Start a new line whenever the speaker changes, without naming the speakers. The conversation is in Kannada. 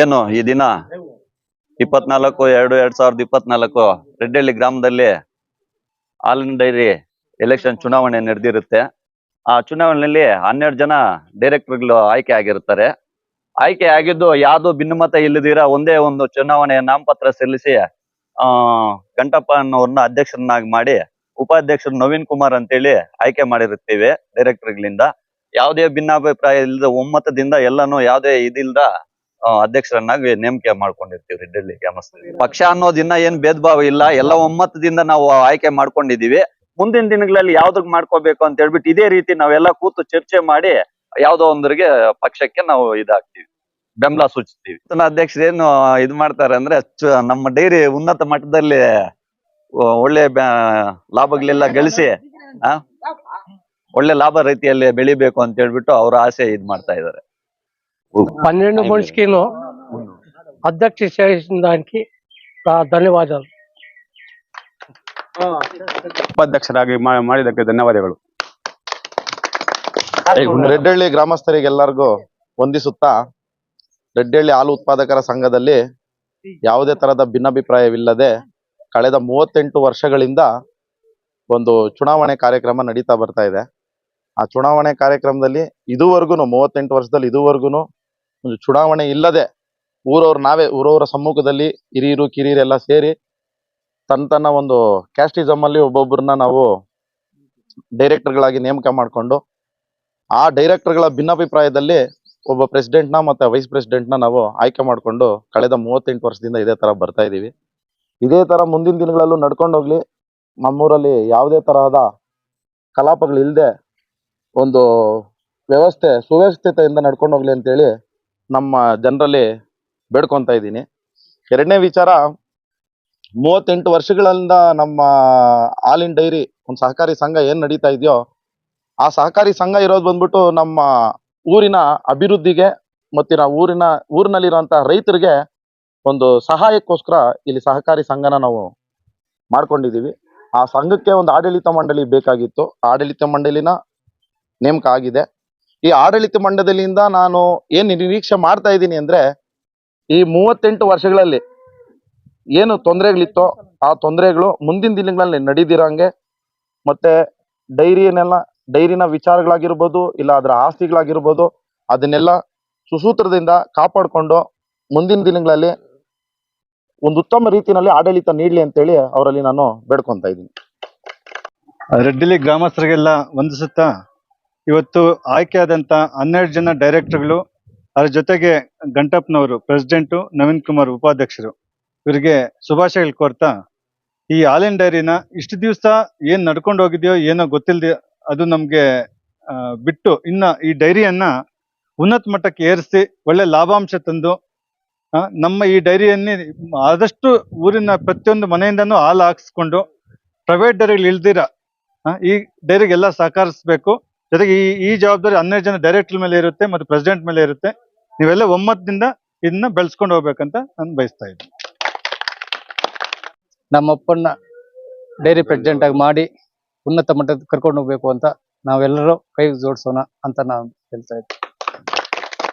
ಏನು ಈ ದಿನ? ಇಪ್ಪತ್ನಾಲ್ಕು ಎರಡು ಎರಡ್ ಸಾವಿರದ ಇಪ್ಪತ್ನಾಲ್ಕು ರೆಡ್ಡಳ್ಳಿ ಗ್ರಾಮದಲ್ಲಿ ಹಾಲಿನ ಡೈರಿ ಎಲೆಕ್ಷನ್ ಚುನಾವಣೆ ನಡೆದಿರುತ್ತೆ. ಆ ಚುನಾವಣೆಯಲ್ಲಿ ಹನ್ನೆರಡು ಜನ ಡೈರೆಕ್ಟರ್ಗಳು ಆಯ್ಕೆ ಆಗಿರುತ್ತಾರೆ. ಆಯ್ಕೆ ಆಗಿದ್ದು ಯಾವ್ದು ಭಿನ್ನಮತ ಇಲ್ಲದಿರ ಒಂದೇ ಒಂದು ಚುನಾವಣೆ ನಾಮಪತ್ರ ಸಲ್ಲಿಸಿ ಆ ಗಂಟಪ್ಪ ಅನ್ನೋರ್ನ ಅಧ್ಯಕ್ಷರನ್ನಾಗಿ ಮಾಡಿ ಉಪಾಧ್ಯಕ್ಷರು ನವೀನ್ ಕುಮಾರ್ ಅಂತೇಳಿ ಆಯ್ಕೆ ಮಾಡಿರುತ್ತೇವೆ ಡೈರೆಕ್ಟರ್ಗಳಿಂದ ಯಾವುದೇ ಭಿನ್ನಾಭಿಪ್ರಾಯ ಇಲ್ಲದ ಒಮ್ಮತದಿಂದ ಎಲ್ಲಾನು ಯಾವುದೇ ಇದಿಲ್ದ ಆ, ಅಧ್ಯಕ್ಷರನ್ನಾಗಿ ನೇಮಕ ಮಾಡ್ಕೊಂಡಿರ್ತೀವಿ ಡೆಲ್ಲಿ ಗ್ರಾಮಸ್ಥರಿಗೆ ಪಕ್ಷ ಅನ್ನೋದಿನ್ನ ಏನ್ ಭೇದ ಭಾವ ಇಲ್ಲ, ಎಲ್ಲ ಒಮ್ಮತದಿಂದ ನಾವು ಆಯ್ಕೆ ಮಾಡ್ಕೊಂಡಿದೀವಿ. ಮುಂದಿನ ದಿನಗಳಲ್ಲಿ ಯಾವ್ದಕ್ ಮಾಡ್ಕೋಬೇಕು ಅಂತ ಹೇಳ್ಬಿಟ್ಟು ಇದೇ ರೀತಿ ನಾವೆಲ್ಲ ಕೂತು ಚರ್ಚೆ ಮಾಡಿ ಯಾವ್ದೋ ಒಂದ್ರಿಗೆ ಪಕ್ಷಕ್ಕೆ ನಾವು ಇದಾಗ್ತೀವಿ. ಬೆಂಬಲ ಸೂಚಿಸ್ತೀವಿ. ಅಧ್ಯಕ್ಷರು ಏನು ಇದ್ ಮಾಡ್ತಾರೆ ಅಂದ್ರೆ ನಮ್ಮ ಡೈರಿ ಉನ್ನತ ಮಟ್ಟದಲ್ಲಿ ಒಳ್ಳೆ ಲಾಭಗಳೆಲ್ಲ ಗಳಿಸಿ ಒಳ್ಳೆ ಲಾಭ ರೀತಿಯಲ್ಲಿ ಬೆಳಿಬೇಕು ಅಂತ ಹೇಳ್ಬಿಟ್ಟು ಅವ್ರ ಆಸೆ ಇದ್ ಮಾಡ್ತಾ ಇದಾರೆ
పన్నెండు మనిషికిను అధ్యక్ష చేసిన ధన్యవాదాలు
ಉಪಾಧ್ಯಕ್ಷರಾಗಿ ಮಾ- ಮಾಡಿದ್ದಕ್ಕೆ ಧನ್ಯವಾದಗಳು
ರೆಡ್ಡಳ್ಳಿ ಗ್ರಾಮಸ್ಥರಿಗೆಲ್ಲರಿಗೂ ವಂದಿಸುತ್ತಾ ರೆಡ್ಡಳ್ಳಿ ಹಾಲು ಉತ್ಪಾದಕರ ಸಂಘದಲ್ಲಿ ಯಾವುದೇ ತರದ ಭಿನ್ನಾಭಿಪ್ರಾಯವಿಲ್ಲದೆ ಕಳೆದ ಮೂವತ್ತೆಂಟು ವರ್ಷಗಳಿಂದ ಒಂದು ಚುನಾವಣೆ ಕಾರ್ಯಕ್ರಮ ನಡೀತಾ ಬರ್ತಾ ಇದೆ ಆ ಚುನಾವಣೆ ಕಾರ್ಯಕ್ರಮದಲ್ಲಿ ಇದುವರೆಗೂ ಮೂವತ್ತೆಂಟು ವರ್ಷದಲ್ಲಿ ಇದುವರೆಗೂ ಒಂದು ಚುನಾವಣೆ ಇಲ್ಲದೆ ಊರವ್ರು ನಾವೇ, ಊರವರ ಸಮ್ಮುಖದಲ್ಲಿ ಹಿರಿಯರು ಕಿರಿಯರೆಲ್ಲ ಸೇರಿ ತನ್ನ ತನ್ನ ಒಂದು ಕ್ಯಾಸ್ಟಿಸಮ್ ಅಲ್ಲಿ ಒಬ್ಬೊಬ್ಬರನ್ನ ನಾವು ಡೈರೆಕ್ಟರ್ಗಳಾಗಿ ನೇಮಕ ಮಾಡಿಕೊಂಡು, ಆ ಡೈರೆಕ್ಟರ್ಗಳ ಭಿನ್ನಾಭಿಪ್ರಾಯದಲ್ಲಿ ಒಬ್ಬ ಪ್ರೆಸಿಡೆಂಟ್ನ ಮತ್ತೆ ವೈಸ್ ಪ್ರೆಸಿಡೆಂಟ್ನ ನಾವು ಆಯ್ಕೆ ಮಾಡಿಕೊಂಡು ಕಳೆದ ಮೂವತ್ತೆಂಟು ವರ್ಷದಿಂದ ಇದೇ ತರ ಬರ್ತಾ ಇದೀವಿ. ಇದೇ ತರ ಮುಂದಿನ ದಿನಗಳಲ್ಲೂ ನಡ್ಕೊಂಡು ಹೋಗ್ಲಿ. ನಮ್ಮೂರಲ್ಲಿ ಯಾವುದೇ ತರಹದ ಕಲಾಪಗಳಿಲ್ಲದೆ ಒಂದು ವ್ಯವಸ್ಥೆ ಸುವ್ಯವಸ್ಥಿತೆಯಿಂದ ನಡ್ಕೊಂಡು ಹೋಗ್ಲಿ ಅಂತೇಳಿ ನಮ್ಮ ಜನರಲ್ಲಿ ಬೇಡ್ಕೊತಾ ಇದ್ದೀನಿ. ಎರಡನೇ ವಿಚಾರ, ಮೂವತ್ತೆಂಟು ವರ್ಷಗಳಿಂದ ನಮ್ಮ ಹಾಲಿನ ಡೈರಿ ಒಂದು ಸಹಕಾರಿ ಸಂಘ ಏನು ನಡೀತಾ ಇದೆಯೋ, ಆ ಸಹಕಾರಿ ಸಂಘ ಇರೋದು ಬಂದ್ಬಿಟ್ಟು ನಮ್ಮ ಊರಿನ ಅಭಿವೃದ್ಧಿಗೆ ಮತ್ತಿನ ಊರಿನ ಊರಿನಲ್ಲಿರುವಂಥ ರೈತರಿಗೆ ಒಂದು ಸಹಾಯಕ್ಕೋಸ್ಕರ ಇಲ್ಲಿ ಸಹಕಾರಿ ಸಂಘನ ನಾವು ಮಾಡ್ಕೊಂಡಿದ್ದೀವಿ. ಆ ಸಂಘಕ್ಕೆ ಒಂದು ಆಡಳಿತ ಮಂಡಳಿ ಬೇಕಾಗಿತ್ತು. ಆಡಳಿತ ಮಂಡಳಿನ ನೇಮಕ ಆಗಿದೆ. ಈ ಆಡಳಿತ ಮಂಡಳಿಯಿಂದ ನಾನು ಏನು ನಿರೀಕ್ಷೆ ಮಾಡ್ತಾ ಇದ್ದೀನಿ ಅಂದ್ರೆ ಈ ಮೂವತ್ತೆಂಟು ವರ್ಷಗಳಲ್ಲಿ ಏನು ತೊಂದರೆಗಳಿತ್ತೋ ಆ ತೊಂದರೆಗಳು ಮುಂದಿನ ದಿನಗಳಲ್ಲಿ ನಡೀದಿರಂಗೆ ಮತ್ತೆ ಡೈರಿಯನ್ನೆಲ್ಲ ಡೈರಿನ ವಿಚಾರಗಳಾಗಿರ್ಬೋದು, ಇಲ್ಲ ಅದರ ಆಸ್ತಿಗಳಾಗಿರ್ಬೋದು, ಅದನ್ನೆಲ್ಲ ಸುಸೂತ್ರದಿಂದ ಕಾಪಾಡಿಕೊಂಡು ಮುಂದಿನ ದಿನಗಳಲ್ಲಿ ಒಂದು ಉತ್ತಮ ರೀತಿಯಲ್ಲಿ ಆಡಳಿತ ನೀಡಲಿ ಅಂತೇಳಿ ಅವರಲ್ಲಿ ನಾನು ಬೇಡ್ಕೊತಾ ಇದ್ದೀನಿ.
ರೆಡ್ಡಿಲಿ ಗ್ರಾಮಸ್ಥರಿಗೆಲ್ಲ ವಂದಿಸುತ್ತಾ? ಇವತ್ತು ಆಯ್ಕೆಯಾದಂತ ಹನ್ನೆರಡು ಜನ ಡೈರೆಕ್ಟರ್ಗಳು ಅದರ ಜೊತೆಗೆ ಗಂಟಪ್ಪನವರು, ಪ್ರೆಸಿಡೆಂಟು, ನವೀನ್ ಕುಮಾರ್ ಉಪಾಧ್ಯಕ್ಷರು. ಇವರಿಗೆ ಶುಭಾಶಯಗಳು ಕೋರ್ತಾ, ಈ ಹಾಲಿನ ಡೈರಿನ ಇಷ್ಟು ದಿವಸ ಏನ್ ನಡ್ಕೊಂಡು ಹೋಗಿದೆಯೋ ಏನೋ ಗೊತ್ತಿಲ್ಲದೆ ಅದು ನಮ್ಗೆ ಬಿಟ್ಟು ಇನ್ನ ಈ ಡೈರಿಯನ್ನ ಉನ್ನತ ಮಟ್ಟಕ್ಕೆ ಏರಿಸಿ ಒಳ್ಳೆ ಲಾಭಾಂಶ ತಂದು ನಮ್ಮ ಈ ಡೈರಿಯನ್ನೇ ಆದಷ್ಟು ಊರಿನ ಪ್ರತಿಯೊಂದು ಮನೆಯಿಂದನೂ ಹಾಲು ಹಾಕಿಸ್ಕೊಂಡು, ಪ್ರೈವೇಟ್ ಡೈರಿಗಳು ಇಲ್ದಿರ ಈ ಡೈರಿಗೆಲ್ಲ ಸಹಕರಿಸಬೇಕು. ಜೊತೆಗೆ ಈ ಈ ಜವಾಬ್ದಾರಿ ಹನ್ನೆರಡು ಜನ ಡೈರೆಕ್ಟರ್ ಮೇಲೆ ಇರುತ್ತೆ ಮತ್ತು ಪ್ರೆಸಿಡೆಂಟ್ ಮೇಲೆ ಇರುತ್ತೆ. ನೀವೆಲ್ಲ ಒಮ್ಮತದಿಂದ ಇದನ್ನ ಬೆಳೆಸ್ಕೊಂಡು ಹೋಗ್ಬೇಕಂತ ನಾನು ಬಯಸ್ತಾ ಇದ್ದೀನಿ.
ನಮ್ಮಪ್ಪನ್ನ ಡೈರಿ ಪ್ರೆಸಿಡೆಂಟ್ ಆಗಿ ಮಾಡಿ ಉನ್ನತ ಮಟ್ಟದ ಕರ್ಕೊಂಡು ಹೋಗ್ಬೇಕು ಅಂತ ನಾವೆಲ್ಲರೂ ಕೈ ಜೋಡಿಸೋಣ ಅಂತ ನಾನು ಹೇಳ್ತಾ ಇದ್ದೀನಿ.